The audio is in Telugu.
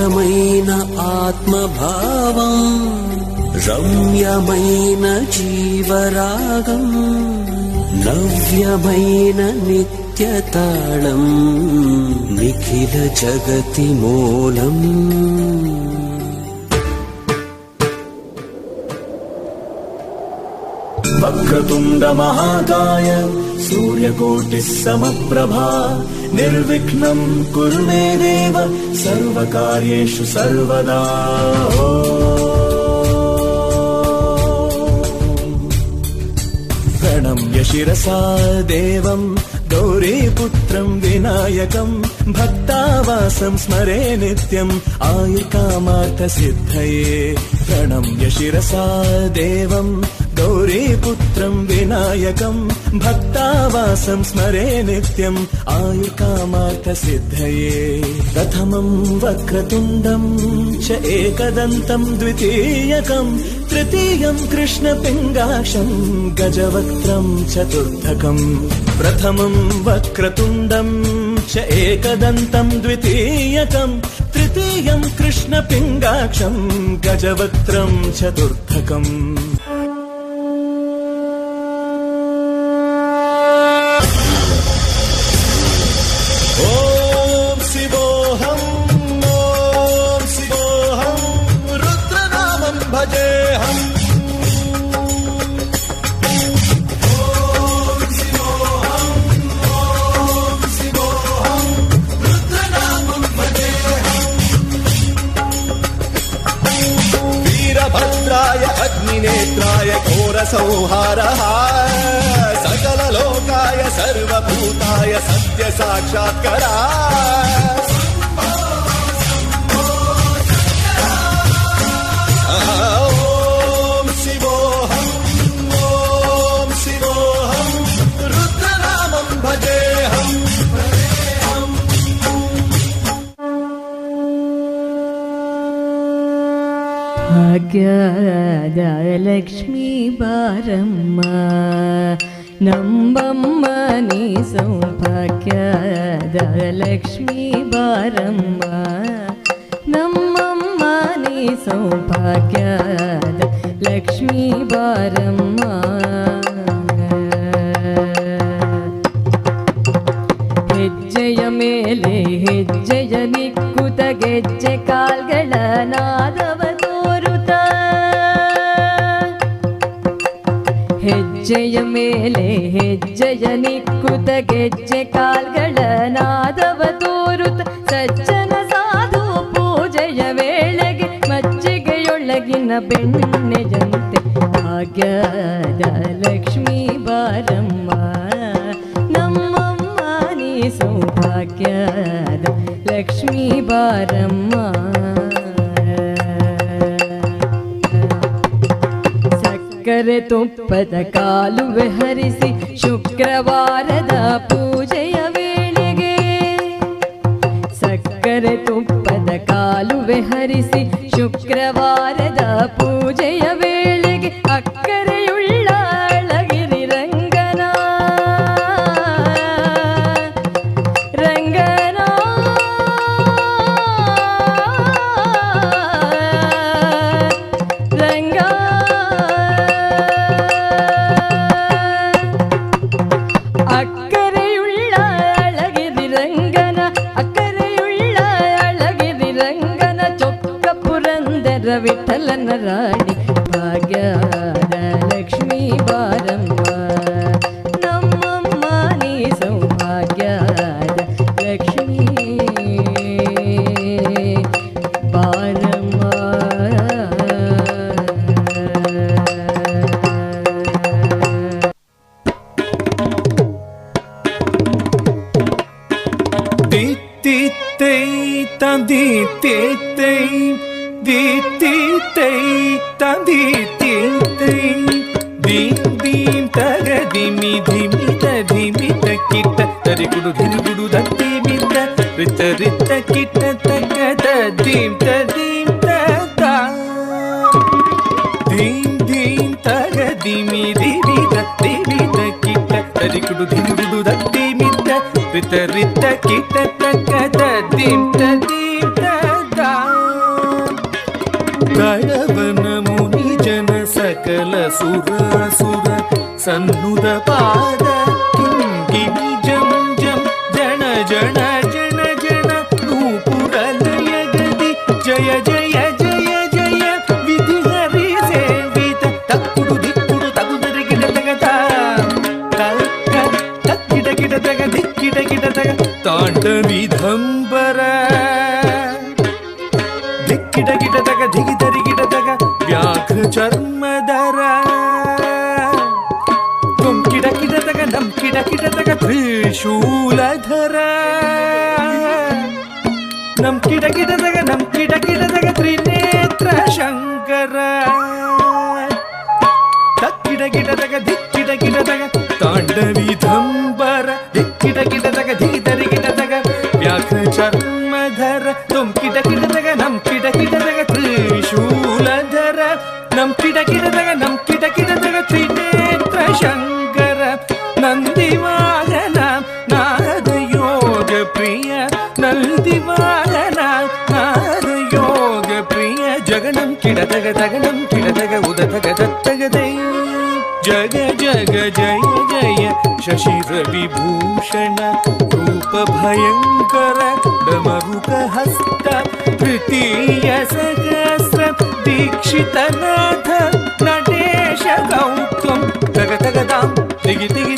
స్వచ్ఛమైన ఆత్మభావం రమ్యమైన జీవరాగం నవ్యమైన నిత్యతాళం నిఖిల జగతి మూలం. వక్రతుండ మహాకాయ సూర్యకోటి సమప్రభా నిర్విఘ్నం కురు మే దేవ సర్వకార్యేషు సర్వదా. ప్రణమ్య శిరసా దేవం గౌరీపుత్రం వినాయకం భక్తావాసం స్మరే నిత్యం ఆయుర్కామార్థ సిద్ధయే. ప్రణమ్య శిరసా దేవం గౌరీపుత్రం వినాయకం భక్తావాసం స్మరే నిత్యం ఆయుర్కామార్థ సిద్ధయే. ప్రథమం వక్రతుండం చ ఏకదంతం ద్వితీయకం తృతీయం కృష్ణపింగాక్షం గజవక్త్రం చతుర్థకం. ప్రథమం వక్రతుండం చ ఏకదంతం ద్వితీయకం తృతీయం కృష్ణపింగాక్షం గజవక్త్రం भजे हम। वीरभद्राय अग्निनेत्राय घोरसंहारः सकललोकाय सर्वभूताय सत्यसाक्षात्करा भाग्यादा लक्ष्मी बारम्मा नम्बम् मानि सोभाग्य राजलक्ष्मी बारम्मा। ಹೆಜ್ಜೆಯ ಮೇಲೆ ಹೆಜ್ಜೆಯ ನಿಕ್ಕುತ ಗೆಜ್ಜೆ ಕಾಲ್ಗಳ ನಾದವ ತೋರುತ್ತ ಸಜ್ಜನ ಸಾಧು ಪೂಜೆಯ ವೇಳೆಗೆ ಮಜ್ಜಿಗೆಯೊಳಗಿನ ಬೆಣ್ಣೆಯಂತೆ ಭಾಗ್ಯದ ಲಕ್ಷ್ಮೀ ಬಾರಮ್ಮ ನಮ್ಮಮ್ಮ ನೀ ಸೌಭಾಗ್ಯದ ಲಕ್ಷ್ಮೀ ಬಾರಮ್ಮ ಸಕ್ಕರೆ ತುಪ್ಪದ ಕಾಲುವೆ ಹರಿಸಿ ಶುಕ್ರವಾರದ ಪೂಜೆಯ ವೇಳೆಗೆ ಸಕ್ಕರೆ ತುಪ್ಪದ ಕಾಲುವೆ ಹರಿಸಿ ಶುಕ್ರವಾರದ ಪೂಜೆಯ ಪುರಂದರ ವಿಠಲನ ರಾಣಿ ಭಾಗ್ಯದ ಲಕ್ಷ್ಮೀ ಬಾರಮ್ಮ ನಮ್ಮಮ್ಮ ನೀ ಸೌಭಾಗ್ಯದ ಲಕ್ಷ್ಮೀ ಬಾರಮ್ಮ தி தி தை ததி தி தை தீம் தீம் தக திமி திமி திமி தக்கிட்ட தரி குடு திரு குடு தத்தி மித்த ரித்த ரித்த கிட்ட தக்க தீம் தீம் ததா தீம் தீம் தக திமி திமி தத்தி மி தக்கிட்ட தரி குடு திரு குடு தத்தி மித்த ரித்த सनमुनिजन सकल सुर सुर सन्नुद पाद त्रिशूलधर नम किडकिडदग नम किडकिडदग त्रिनेत्र शङ्कर तक्किडकिडदग दिक्किडकिडदग ताण्डवीधम्बर दिक्किडकिडदग धीतरिकिडदग व्याघ्रचर्मधर तुम किडकिडदग नम किडकिडदग त्रिशूलधर नम किडकिडदग नम किडकिडदग त्रिनेत्र शङ्कर नन्दिवाहना తగ తగనం తిడతగ ఉదతగ దత్తగదై జగ జగ జయ జయ శశి రవిభూషణ రూప భయంకర డమరుక హస్త తృతీయ సహస్ర దీక్షితనాథ నటేశ గౌత్వం తగ తగదాం దిగి దిగి